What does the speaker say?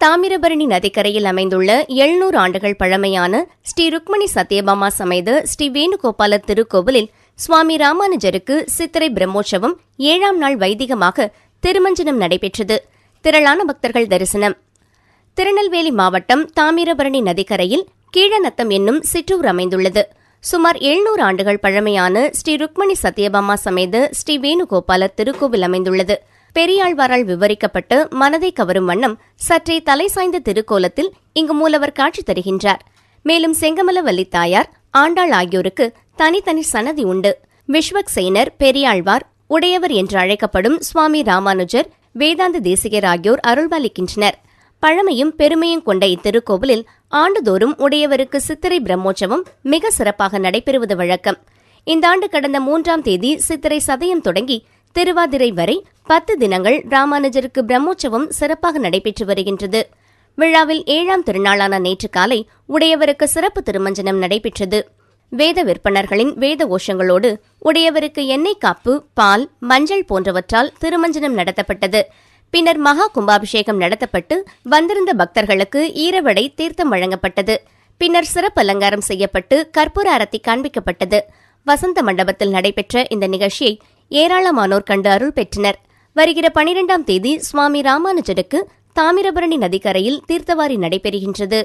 தாமிரபரணி நதிக்கரையில் அமைந்துள்ள எழுநூறு ஆண்டுகள் பழமையான ஸ்ரீ ருக்மணி சத்யபாமா சமேத ஸ்ரீ வேணுகோபால திருக்கோவிலில் சுவாமி ராமானுஜருக்கு சித்திரை பிரம்மோற்சவம் ஏழாம் நாள் வைதிகமாக திருமஞ்சனம் நடைபெற்றது. திரளான பக்தர்கள் தரிசனம். திருநெல்வேலி மாவட்டம் தாமிரபரணி நதிக்கரையில் கீழநத்தம் என்னும் சிற்றூர் அமைந்துள்ளது. சுமார் எழுநூறு ஆண்டுகள் பழமையான ஸ்ரீ ருக்மணி சத்யபாமா சமேத ஸ்ரீ வேணுகோபாலர் திருக்கோவில் அமைந்துள்ளது. பெரியாழ்வாரால் விவரிக்கப்பட்டு மனதை கவரும் வண்ணம் சற்றே தலை சாய்ந்த திருக்கோலத்தில் இங்கு மூலவர் காட்சி தருகின்றார். மேலும் செங்கமலவல்லி தாயார் ஆண்டாள் ஆகியோருக்கு தனித்தனி சன்னதி உண்டு. விஸ்வக் சேனர் பெரியாழ்வார் உடையவர் என்று அழைக்கப்படும் சுவாமி ராமானுஜர் வேதாந்த தேசிகர் ஆகியோர் அருள்பாலிக்கின்றனர் பழமையும் பெருமையும் கொண்ட இத்திருக்கோவிலில் ஆண்டுதோறும் உடையவருக்கு சித்திரை பிரம்மோற்சவம் மிக சிறப்பாக நடைபெறுவது வழக்கம். இந்த ஆண்டு கடந்த மூன்றாம் தேதி சித்திரை சதயம் தொடங்கி திருவாதிரை வரை பத்து தினங்கள் ராமானுஜருக்கு பிரம்மோற்சவம் சிறப்பாக நடைபெற்று வருகின்றது. விழாவில் ஏழாம் திருநாளான நேற்று காலை உடையவருக்கு சிறப்பு திருமஞ்சனம் நடைபெற்றது. வேத விற்பனர்களின் வேத கோஷங்களோடு உடையவருக்கு எண்ணெய் காப்பு பால் மஞ்சள் போன்றவற்றால் திருமஞ்சனம் நடத்தப்பட்டது. பின்னர் மகா கும்பாபிஷேகம் நடத்தப்பட்டு வந்திருந்த பக்தர்களுக்கு ஈரவடை தீர்த்தம் வழங்கப்பட்டது. பின்னர் சிறப்பு அலங்காரம் செய்யப்பட்டு கற்பூர அரத்தி காண்பிக்கப்பட்டது. வசந்த மண்டபத்தில் நடைபெற்ற இந்த நிகழ்ச்சியை ஏராளமானோர் கண்டு அருள் பெற்றனர். வருகிற பனிரெண்டாம் தேதி சுவாமி ராமானுஜருக்கு தாமிரபரணி நதிக்கரையில் தீர்த்தவாரி நடைபெறுகின்றது.